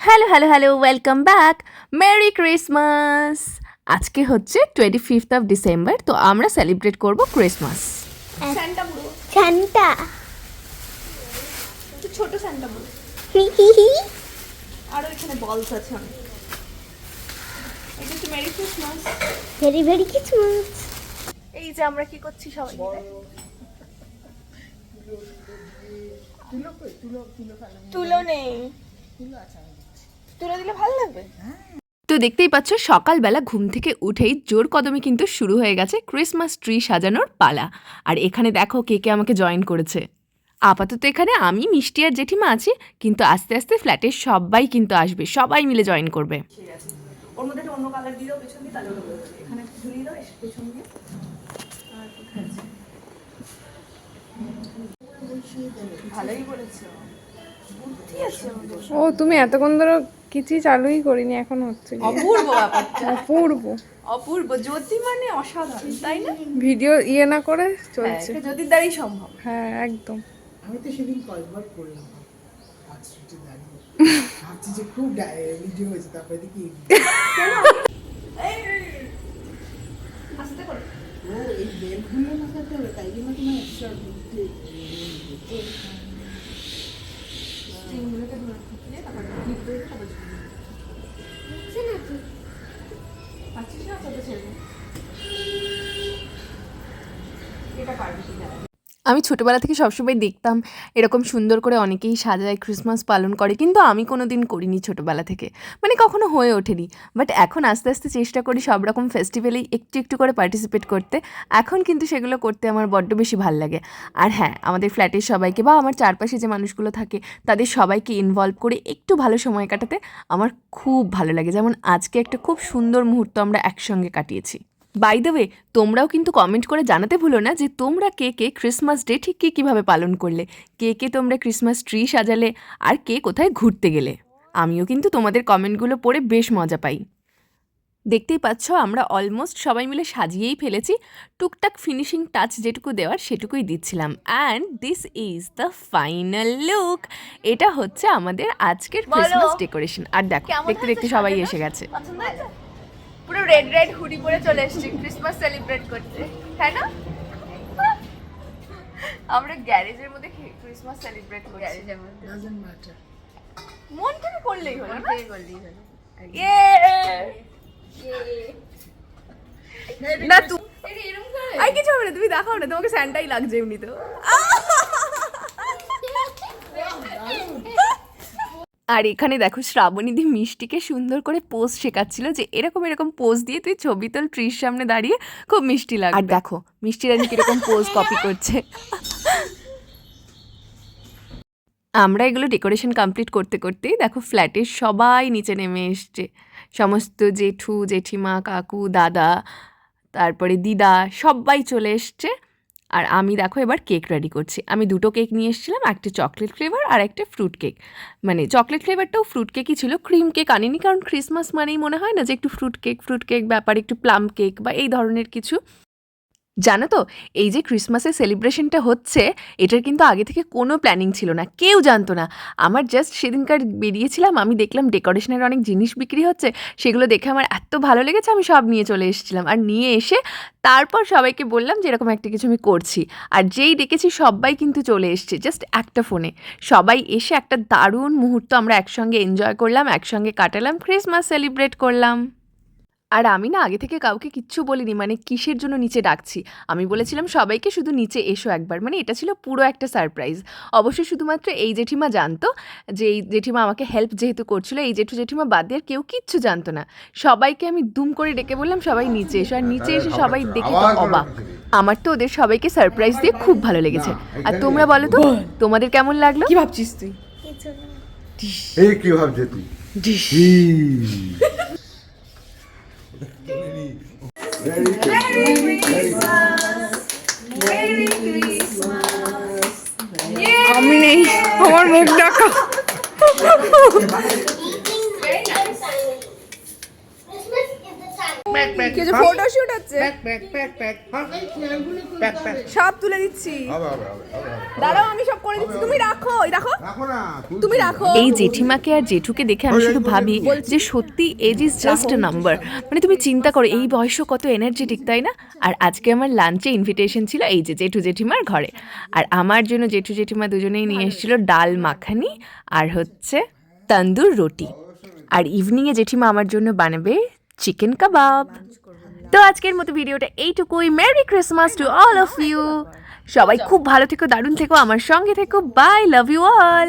Hello hello hello welcome back merry Christmas আজকে হচ্ছে twenty fifth of December তো আমরা সেলিব্রেট করব ক্রিসমাস সান্টা ছোট স্যান্টা বল আরও এখানে বলস আছে এটা হচ্ছে merry Christmas very very Christmas এই যে আমরা কি করছি সবাই তুলো নেই। তুলো দিলে ভালো লাগবে? তো দেখতেই পাচ্ছ সকালবেলা ঘুম থেকে উঠেই জোর কদমে কিন্তু শুরু হয়ে গেছে ক্রিসমাস ট্রি সাজানোর পালা। আর এখানে দেখো কে কে আমাকে জয়েন করেছে। আপাতত এখানে আমি মিষ্টি আর জেঠিমা আছি কিন্তু আস্তে আস্তে ফ্ল্যাটের সবাই কিন্তু আসবে সবাই মিলে জয়েন করবে। ওর মধ্যে অন্য কালার দিয়ে দাও পেছন দিয়ে তাহলে এখানে ঝুলিয়ে দাও পেছন দিয়ে। আর কোথায় আছে? ভালোই বলেছ। বুদ্ধি আছে আমাদের ও তুমি এতক্ষণ ধরে কিছুই চালুই করিনি এখন হচ্ছে অপূর্ব ব্যাপারটা। অপূর্ব। অপূর্ব। জ্যোতি মানে অসাধারণ তাই না? ভিডিও ইয়ে না করে হ্যাঁ, চলছে। জ্যোতির দ্বারাই সম্ভব। হ্যাঁ একদম। আমি তো সেদিন কয়েকবার করলাম। ভাবছি যে খুব ভিডিও হয়েছে তারপরে দেখি আস্তে করে। ও এই বেলগুলো লাগাতে হবে তাই জন্য তোমার এক্সট্রা পাচ্ছিস না? ছেড়ে এটা পারবি কি না আমি ছোটবেলা থেকে সবসময় দেখতাম এরকম সুন্দর করে অনেকেই সাজায় ক্রিসমাস পালন করে। কিন্তু আমি কোনো দিন করিনি ছোটবেলা থেকে। মানে কখনো হয়ে ওঠেনি। বাট এখন আস্তে আস্তে চেষ্টা করি সব রকম ফেস্টিভ্যালেই একটু একটু করে পার্টিসিপেট করতে। এখন কিন্তু সেগুলো করতে আমার বড্ড বেশি ভালো লাগে। আর হ্যাঁ আমাদের ফ্ল্যাটের সবাইকে বা আমার চারপাশে যে মানুষগুলো থাকে, তাদের সবাইকে ইনভলভ করে একটু ভালো সময় কাটাতে আমার খুব ভালো লাগে। যেমন আজকে একটা খুব সুন্দর মুহূর্ত আমরা একসঙ্গে কাটিয়েছি। বাই দ্য ওয়ে তোমরাও কিন্তু কমেন্ট করে জানাতে ভুলো না যে তোমরা কে কে ক্রিসমাস ডে ঠিক কী কীভাবে পালন করলে? কে কে তোমরা ক্রিসমাস ট্রি সাজালে? আর কে কোথায় ঘুরতে গেলে? আমিও কিন্তু তোমাদের কমেন্টগুলো পড়ে বেশ মজা পাই। দেখতেই পাচ্ছ আমরা অলমোস্ট সবাই মিলে সাজিয়েই ফেলেছি। টুকটাক ফিনিশিং টাচ যেটুকু দেওয়ার সেটুকুই দিচ্ছিলাম। And this is the final look এটা হচ্ছে আমাদের আজকের ক্রিসমাস ডেকোরেশন আর দেখো দেখতে দেখতে সবাই এসে গেছে। পুরো রেড রেড হুডি পরে চলে এসেছি ক্রিসমাস সেলিব্রেট করতে তাই না? আমরা গ্যারেজের মধ্যে ক্রিসমাস সেলিব্রেট করছি। গ্যারেজের মধ্যে। ডাজন্ট ম্যাটার মন থেকে করলেই হলো থেকে করলেই হলো। ইয়ে! না তুই আই কিছু হবে না তুমি দেখাও না তোমাকে স্যান্টাই লাগছে এমনিতেও। আর এখানে দেখো শ্রাবণীদি মিষ্টিকে সুন্দর করে পোজ শেখাচ্ছিল যে এরকম এরকম পোজ দিয়ে তুই ছবি তোল ট্রির সামনে দাঁড়িয়ে খুব মিষ্টি লাগবে। আর দেখো মিষ্টি রানী কীরকম পোজ কপি করছে। আমরা এগুলো ডেকোরেশন কমপ্লিট করতে করতেই দেখো ফ্ল্যাটের সবাই নিচে নেমে এসছে। সমস্ত জেঠু জেঠিমা কাকু দাদা তারপরে দিদা সবাই চলে এসছে। আর আমি দেখো এবার কেক রেডি করছি। আমি দুটো কেক নিয়ে এসেছিলাম, একটা চকলেট ফ্লেভার আর একটা ফ্রুট কেক মানে চকলেট ফ্লেভারটাও ফ্রুট কেকই ছিল ক্রিম কেক আনিনি কারণ ক্রিসমাস মানেই মনে হয় না যে একটু ফ্রুট কেক ফ্রুট কেক ব্যাপার, একটু প্লাম কেক বা এই ধরনের কিছু। জানো তো, এই যে ক্রিসমাসের সেলিব্রেশনটা হচ্ছে, এটার কিন্তু আগে থেকে কোনো প্ল্যানিং ছিল না, কেউ জানতো না। আমার জাস্ট সেদিনকার বেরিয়েছিলাম, আমি দেখলাম ডেকোরেশনের অনেক জিনিস বিক্রি হচ্ছে, সেগুলো দেখে আমার এত ভালো লেগেছে, আমি সব নিয়ে চলে এসেছিলাম। আর নিয়ে এসে তারপর সবাইকে বললাম যে এরকম একটা কিছু আমি করছি। আর যেই ডেকেছি সবাই কিন্তু চলে এসছে জাস্ট একটা ফোনে সবাই এসে একটা দারুণ মুহূর্ত আমরা একসঙ্গে এনজয় করলাম, একসঙ্গে কাটালাম ক্রিসমাস সেলিব্রেট করলাম। আর আমি না আগে থেকে কাউকে কিচ্ছু বলিনি মানে কিসের জন্য নিচে ডাকছি? আমি বলেছিলাম সবাইকে শুধু নিচে এসো একবার মানে এটা ছিল পুরো একটা সারপ্রাইজ অবশ্যই শুধুমাত্র এই জেঠিমা জানতো যে এই জেঠিমা আমাকে হেল্প যেহেতু করছিল এই জেঠু জেঠিমা বাদ দিয়ে কেউ কিচ্ছু জানতো না। সবাইকে আমি দুম করে ডেকে বললাম সবাই নিচে এসো। আর নিচে এসে সবাই দেখে তো অবাক। আমার তো ওদের সবাইকে সারপ্রাইজ দিয়ে খুব ভালো লেগেছে। আর তোমরা বলো তো তোমাদের কেমন লাগল? কি ভাবছিস তুই? এই কি ভাবছে তুই? আমি নেই আমার মুখ ডাকা হচ্ছে? সব তুলে দিচ্ছি। দাঁড়াও আমি সব করে দিচ্ছি। তুমি রাখো এই রাখো রাখো না তুলছি। তুমি রাখো। এই জেঠিমাকে আর জেঠুকে দেখে আমি শুধু ভাবি যে সত্যি age is just a number. মানে তুমি চিন্তা করো এই বয়সও কত এনার্জেটিক তাই না? আর আজকে আমার লাঞ্চে ইনভিটেশন ছিল এই যে জেঠু জেঠিমার ঘরে। আর আমার জন্য জেঠু জেঠিমা দুজনেই নিয়ে এসেছিল ডাল মাখানি আর হচ্ছে তন্দুর রুটি। আর ইভিনিংয়ে জেঠিমা আমার জন্য বানাবে চিকেন কাবাব। তো আজকের মতো ভিডিওটা এইটুকুই। Merry Christmas to all of you সবাই খুব ভালো থেকো, দারুণ থেকো, আমার সঙ্গে থেকো। By love you all